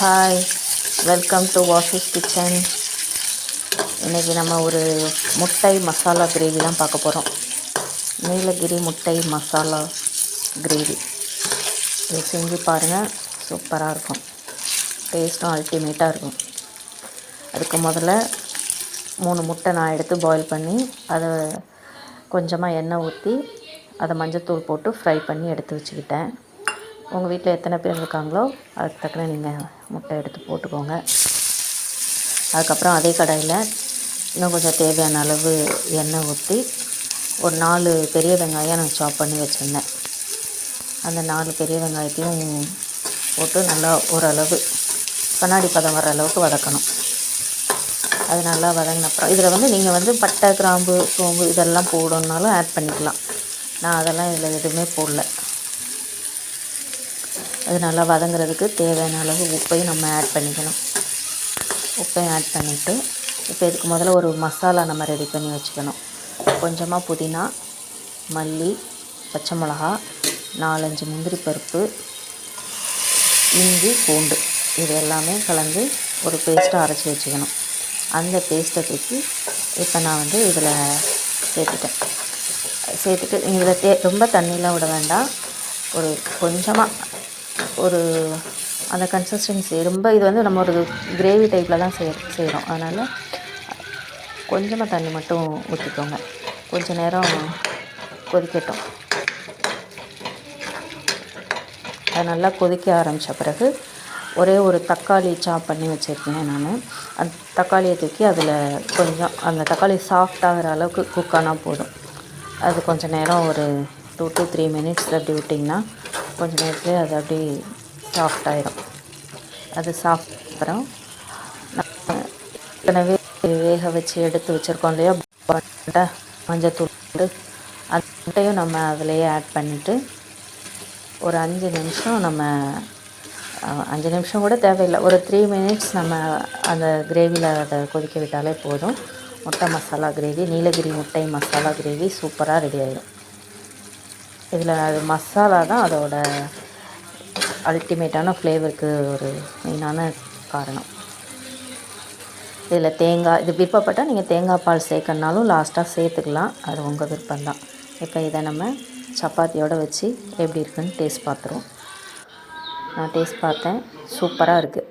Hi welcome to Vasha's kitchen இன்றைக்கி நம்ம ஒரு முட்டை மசாலா கிரேவி தான் பார்க்க போகிறோம் நீலகிரி முட்டை மசாலா கிரேவி இது செஞ்சு பாருங்கள் சூப்பராக இருக்கும். டேஸ்ட்டும் அல்டிமேட்டாக இருக்கும். அதுக்கு முதல்ல மூணு முட்டை நான் எடுத்து பாயில் பண்ணி அதை கொஞ்சமாக எண்ணெய் ஊற்றி அதை மஞ்சத்தூள் போட்டு ஃப்ரை பண்ணி எடுத்து வச்சுக்கிட்டேன். உங்கள் வீட்டில் எத்தனை பேர் இருக்காங்களோ அதுக்கு தக்கன நீங்கள் முட்டை எடுத்து போட்டுக்கோங்க. அதுக்கப்புறம் அதே கடாயில் இன்னும் கொஞ்சம் தேவையான அளவு எண்ணெய் ஊற்றி ஒரு நாலு பெரிய வெங்காயம் நான் சாப் பண்ணி வச்சுருந்தேன். அந்த நாலு பெரிய வெங்காயத்தையும் போட்டு நல்லா ஓரளவு கண்ணாடி பதம் வர அளவுக்கு வதக்கணும். அது நல்லா வதங்கினப்புறம் இதில் வந்து நீங்கள் வந்து பட்டை கிராம்பு சோம்பு இதெல்லாம் போடணுன்னாலும் ஆட் பண்ணிக்கலாம். நான் அதெல்லாம் இதில் எதுவுமே போடல. அது நல்லா வதங்குறதுக்கு தேவையான அளவு உப்பையும் நம்ம ஆட் பண்ணிக்கணும். உப்பையும் ஆட் பண்ணிவிட்டு இப்போ இதுக்கு முதல்ல ஒரு மசாலா நம்ம ரெடி பண்ணி வச்சுக்கணும். கொஞ்சமாக புதினா மல்லி பச்சை மிளகா நாலஞ்சு முந்திரி பருப்பு இஞ்சி பூண்டு. இது எல்லாமே கலந்து ஒரு பேஸ்ட்டாக அரைச்சி வச்சுக்கணும். அந்த பேஸ்ட்டை தூக்கி இப்போ நான் வந்து இதில் சேர்த்துட்டேன். சேர்த்துட்டு இதில் தே ரொம்ப தண்ணியெலாம் விட வேண்டாம். ஒரு கொஞ்சமாக ஒரு அந்த கன்சிஸ்டன்சி ரொம்ப இது வந்து நம்ம ஒரு கிரேவி டைப்பில் தான் செய் செய்கிறோம் அதனால் கொஞ்சமாக தண்ணி மட்டும் ஊற்றிக்கோங்க கொஞ்ச நேரம் கொதிக்கட்டும். அது நல்லா கொதிக்க ஆரம்பித்த பிறகு ஒரே ஒரு தக்காளி சாப் பண்ணி வச்சுருக்கேன் நான். அந்த தக்காளியை தூக்கி அதில் கொஞ்சம் அந்த தக்காளி சாஃப்டாகிற அளவுக்கு குக் ஆனால் போதும். அது கொஞ்சம் நேரம் ஒரு டூ டு த்ரீ மினிட்ஸ் அப்படி விட்டிங்கன்னா கொஞ்சம் நேரத்துலேயே அது அப்படியே சாஃப்ட் ஆயிரும். அது சாஃப்ட் அப்புறம் ஏற்கனவே வேக வச்சு எடுத்து வச்சுருக்கோம் இல்லையா? மஞ்சள் மஞ்சத்தூள் அது முட்டையும் நம்ம அதிலையே ஆட் பண்ணிவிட்டு ஒரு அஞ்சு நிமிஷம் நம்ம அஞ்சு நிமிஷம் கூட தேவையில்லை. ஒரு த்ரீ மினிட்ஸ் நம்ம அந்த கிரேவியில் அதை கொதிக்க விட்டாலே போதும். முட்டை மசாலா கிரேவி நீலகிரி முட்டை மசாலா கிரேவி சூப்பராக ரெடி ஆகிடும் இதில் அது மசாலா தான் அதோட அல்டிமேட்டான ஃப்ளேவருக்கு ஒரு மெயினான காரணம். இதில் தேங்காய் இது விருப்பப்பட்டால் நீங்கள் தேங்காய் பால் சேர்க்கணுனாலும் லாஸ்ட்டாக சேர்த்துக்கலாம். அது உங்கள் விருப்பம்தான் இப்போ இதை நம்ம சப்பாத்தியோடு வச்சு எப்படி இருக்குன்னு டேஸ்ட் பார்த்துருவோம். நான் டேஸ்ட் பார்த்தேன். சூப்பராக இருக்குது